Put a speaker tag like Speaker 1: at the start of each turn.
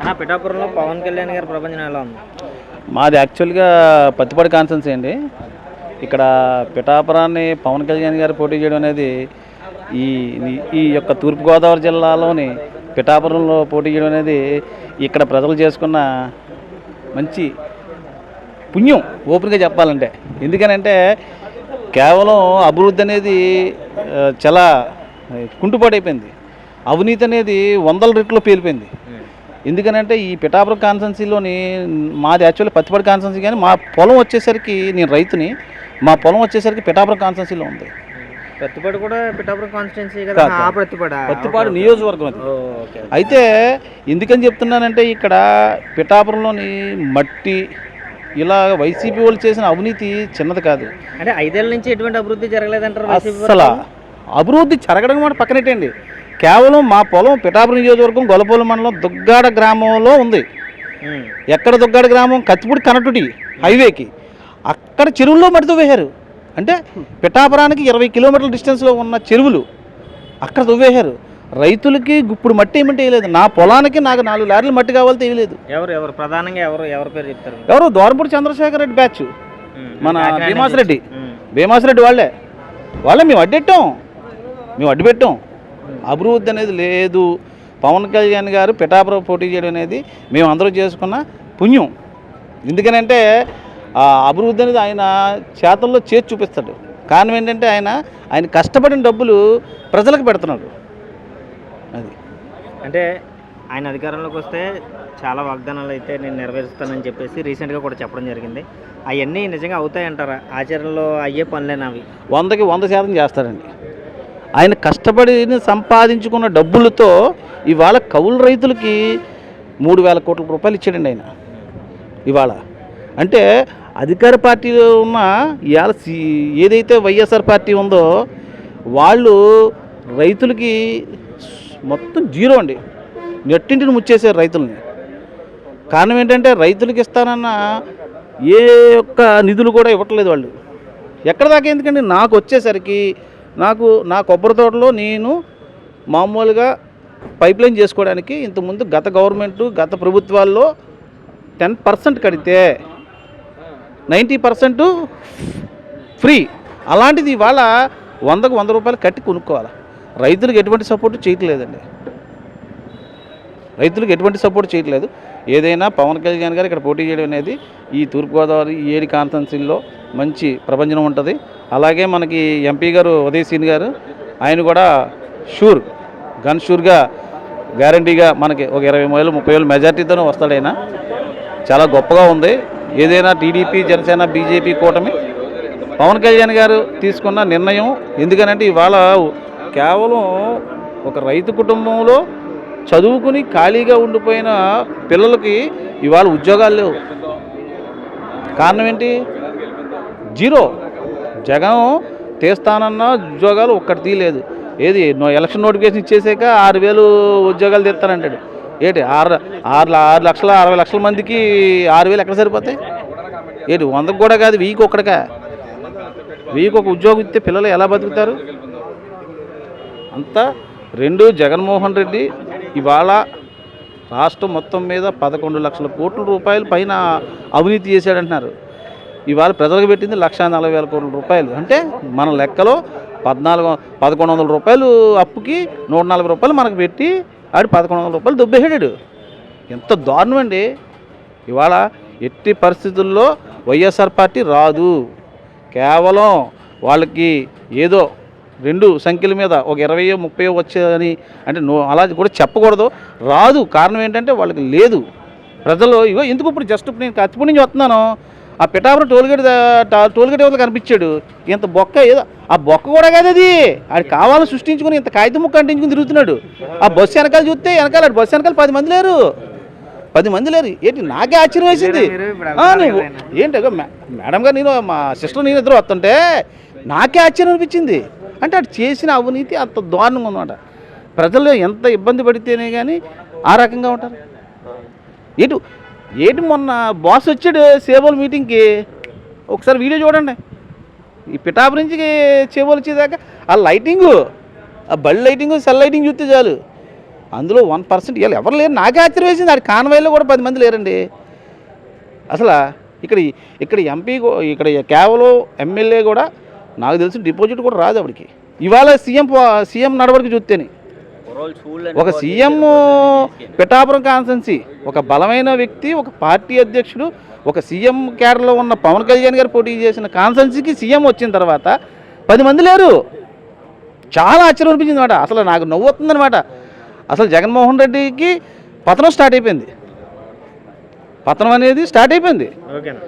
Speaker 1: అన్న పిఠాపురంలో పవన్ కళ్యాణ్ గారి ప్రపంచం ఎలా ఉంది?
Speaker 2: మాది యాక్చువల్గా పత్తిపాటి కాన్సెన్స్ అండి. ఇక్కడ పిఠాపురాన్ని పవన్ కళ్యాణ్ గారు పోటీ చేయడం అనేది ఈ ఈ యొక్క తూర్పుగోదావరి జిల్లాలోని పిఠాపురంలో పోటీ చేయడం అనేది ఇక్కడ ప్రజలు చేసుకున్న మంచి పుణ్యం ఓపెన్గా చెప్పాలంటే. ఎందుకనంటే కేవలం అభివృద్ధి అనేది చాలా చాలా కుంటుపాటైపోయింది. అవినీతి అనేది వందల రెట్లు పేలిపోయింది. ఎందుకనంటే ఈ పిఠాపురం కాన్సెన్సీలోని మాది యాక్చువల్లీ పత్తిపాటి కాన్సెన్సీ కానీ మా పొలం వచ్చేసరికి నేను రైతుని మా పొలం వచ్చేసరికి పిఠాపురం కాన్సెన్సీలో ఉంది.
Speaker 1: ప్రతిపాడు కూడా పిఠాపురం కాన్స్టిట్యున్సీ కదా?
Speaker 2: పత్తిపాడు? నియోజకవర్గం అది. అయితే ఎందుకని చెప్తున్నానంటే ఇక్కడ పిఠాపురంలోని మట్టి ఇలా వైసీపీ వాళ్ళు చేసిన అవినీతి చిన్నది కాదు.
Speaker 1: అంటే ఐదేళ్ళ నుంచి ఎటువంటి అభివృద్ధి జరగలేదంటారు
Speaker 2: అస్సలు. అభివృద్ధి జరగడం మాట పక్కనెట్టండి. కేవలం మా పొలం పిఠాపురం నియోజకవర్గం గొల్లపోలు మండలం దుగ్గాడ గ్రామంలో ఉంది. ఎక్కడ దుగ్గాడ గ్రామం? కత్తిపూడి కనటుడి హైవేకి. అక్కడ చెరువుల్లో మట్టి తవ్వేశారు అంటే పిఠాపురానికి ఇరవై కిలోమీటర్ల డిస్టెన్స్లో ఉన్న చెరువులు అక్కడ తవ్వేశారు రైతులకి ఇప్పుడు మట్టి ఏమంటే వేయలేదు నా పొలానికి నాకు నాలుగు లారీలు మట్టి కావాలి తెలియలేదు.
Speaker 1: ఎవరు ఎవరు? ప్రధానంగా ఎవరు ఎవరి పేరు చెప్తారు
Speaker 2: ఎవరు? దోరపూడి చంద్రశేఖర్ రెడ్డి బ్యాచ్. మన భీమాసిరెడ్డి. భీమాసిరెడ్డి వాళ్ళే. వాళ్ళే మేము అడ్డెట్టాం. మేము అడ్డుపెట్టాం. అభివృద్ధి అనేది లేదు. పవన్ కళ్యాణ్ గారు పిఠాపురం పోటీ చేయడం అనేది మేము అందరూ చేసుకున్న పుణ్యం. ఎందుకనంటే ఆ అభివృద్ధి అనేది ఆయన చేతల్లో చేసి చూపిస్తాడు. కారణం ఏంటంటే ఆయన ఆయన కష్టపడిన డబ్బులు ప్రజలకు పెడుతున్నాడు. అది.
Speaker 1: అంటే ఆయన అధికారంలోకి వస్తే చాలా వాగ్దానాలు అయితే నేను నెరవేరుస్తానని చెప్పేసి రీసెంట్గా కూడా చెప్పడం జరిగింది. అవన్నీ నిజంగా అవుతాయంటారా? ఆచరణలో అయ్యే పనులేనా అవి?
Speaker 2: వందకి వంద శాతం చేస్తాడండి. ఆయన కష్టపడి సంపాదించుకున్న డబ్బులతో ఇవాళ కౌలు రైతులకి మూడు వేల కోట్ల రూపాయలు ఇచ్చాడండి ఆయన. ఇవాళ. అంటే అధికార పార్టీలో ఉన్న ఇవాళ ఏదైతే వైఎస్ఆర్ పార్టీ ఉందో వాళ్ళు రైతులకి మొత్తం జీరో అండి. నెట్టింటిని ముచ్చేసారు రైతుల్ని. కారణం ఏంటంటే రైతులకి ఇస్తానన్న ఏ ఒక్క నిధులు కూడా ఇవ్వట్లేదు వాళ్ళు. ఎక్కడ దాకా ఎందుకండి? నాకు వచ్చేసరికి నాకు నా కొబ్బరి తోటలో నేను మామూలుగా పైప్ లైన్ చేసుకోవడానికి ఇంతకుముందు గత గవర్నమెంట్ గత ప్రభుత్వాల్లో టెన్ పర్సెంట్ కడితే నైంటీ పర్సెంట్ ఫ్రీ. అలాంటిది ఇవాళ వందకు వంద రూపాయలు కట్టి కొనుక్కోవాలి. రైతులకు ఎటువంటి సపోర్ట్ చేయట్లేదండి. రైతులకు ఎటువంటి సపోర్ట్ చేయట్లేదు. ఏదైనా పవన్ కళ్యాణ్ గారు ఇక్కడ పోటీ చేయడం అనేది ఈ తూర్పుగోదావరి ఏడి కాన్స్టెన్సీలో మంచి ప్రపంచం ఉంటుంది. అలాగే మనకి ఎంపీ గారు ఉదయ్ సీన్ గారు ఆయన కూడా షూర్ గన్ షూర్గా గ్యారంటీగా మనకి ఒక ఇరవై వేలు ముప్పై వేలు మెజార్టీతోనే వస్తాడు ఆయన. చాలా గొప్పగా ఉంది. ఏదైనా టీడీపీ జనసేన బీజేపీ కూటమి పవన్ కళ్యాణ్ గారు తీసుకున్న నిర్ణయం ఎందుకనంటే ఇవాళ కేవలం ఒక రైతు కుటుంబంలో చదువుకుని ఖాళీగా ఉండిపోయిన పిల్లలకి ఇవాళ ఉద్యోగాలు లేవు. కారణం ఏంటి? జీరో. జగన్ తీస్తానన్న ఉద్యోగాలు ఒక్కటి తీయలేదు. ఏది? ఎలక్షన్ నోటిఫికేషన్ ఇచ్చేసాక ఆరు వేలు ఉద్యోగాలు తీస్తానంటాడు. ఏంటి? ఆరు ఆరు ఆరు లక్షల అరవై లక్షల మందికి ఆరు వేలు ఎక్కడ సరిపోతాయి? ఏంటి? వందకు కూడా కాదు వెయ్యికి ఒక్కడికా? వెయ్యికి ఒక ఉద్యోగం ఇస్తే పిల్లలు ఎలా బతుకుతారు? అంతా రెండు జగన్మోహన్ రెడ్డి ఇవాళ రాష్ట్రం మొత్తం మీద పదకొండు లక్షల కోట్ల రూపాయలు పైన అవినీతి చేశాడంటున్నారు. ఇవాళ ప్రజలకు పెట్టింది లక్ష నలభై వేల కోట్ల రూపాయలు. అంటే మన లెక్కలో పద్నాలుగు పదకొండు వందల రూపాయలు అప్పుకి నూట నలభై రూపాయలు మనకు పెట్టి ఆడు పదకొండు వందల రూపాయలు దుబ్బేసాడు ఎంత దారుణం అండి ఇవాళ ఎట్టి పరిస్థితుల్లో వైఎస్ఆర్ పార్టీ రాదు. కేవలం వాళ్ళకి ఏదో రెండు సంఖ్యల మీద ఒక ఇరవై ముప్పై వచ్చేదని అంటే నో అలా కూడా చెప్పకూడదు. రాదు. కారణం ఏంటంటే వాళ్ళకి లేదు. ప్రజలు ఇగో ఎందుకు ఇప్పుడు జస్ట్ ఇప్పుడు నేను కత్తిపూడి నుంచి వస్తున్నాను. ఆ పిఠాపురం టోల్గేట్ టోల్గేట్ ఎవరు కనిపించాడు. ఇంత బొక్క ఏదో ఆ బొక్క కూడా కాదు అది. అది కావాలని సృష్టించుకుని ఇంత కాగితం ముక్క అంటించుకుని తిరుగుతున్నాడు. ఆ బస్సు వెనకాల చూస్తే వెనకాల ఆడు బస్సు వెనకాల పది మంది లేరు. పది మంది లేరు. ఏంటి నాకే ఆశ్చర్యం వేసింది? నువ్వు ఏంటి మేడం గారు నేను మా సిస్టర్ నేను ఇద్దరు వస్తుంటే నాకే ఆశ్చర్యం అనిపించింది. అంటే అటు చేసిన అవినీతి అంత దారుణంగా ఉందన్నమాట. ప్రజలు ఎంత ఇబ్బంది పడితేనే కానీ ఆ రకంగా ఉంటారు. ఏటు ఏంటి మొన్న బాస్ వచ్చాడు సేవల్ మీటింగ్కి? ఒకసారి వీడియో చూడండి. ఈ పిఠాపు నుంచి చేవలు వచ్చేదాకా ఆ లైటింగు ఆ బల్ లైటింగ్ సెల్ లైటింగ్ చూస్తే చాలు. అందులో వన్ పర్సెంట్ ఇవాళ ఎవరు లేరు. నాకే ఆశ్చర్యం వేసింది ఆడి కాన్వాయ్లో కూడా పది మంది లేరండి. అసలు ఇక్కడ ఇక్కడ ఎంపీ ఇక్కడ కేవలం ఎమ్మెల్యే కూడా నాకు తెలిసి డిపాజిట్ కూడా రాదు అప్పటికి ఇవాళ సీఎం సీఎం నడవడికి చూస్తేనే. ఒక సీఎం పిఠాపురం కాన్సెన్సీ ఒక బలమైన వ్యక్తి ఒక పార్టీ అధ్యక్షుడు ఒక సీఎం కేడర్లో ఉన్న పవన్ కళ్యాణ్ గారు పోటీ చేసిన కాన్సెన్సీకి సీఎం వచ్చిన తర్వాత పది మంది లేరు. చాలా ఆశ్చర్యం అనిపించింది అనమాట అసలు నాకు నవ్వు వస్తుందన్నమాట అసలు జగన్మోహన్ రెడ్డికి పతనం స్టార్ట్ అయిపోయింది. పతనం అనేది స్టార్ట్ అయిపోయింది.
Speaker 1: ఓకేనా?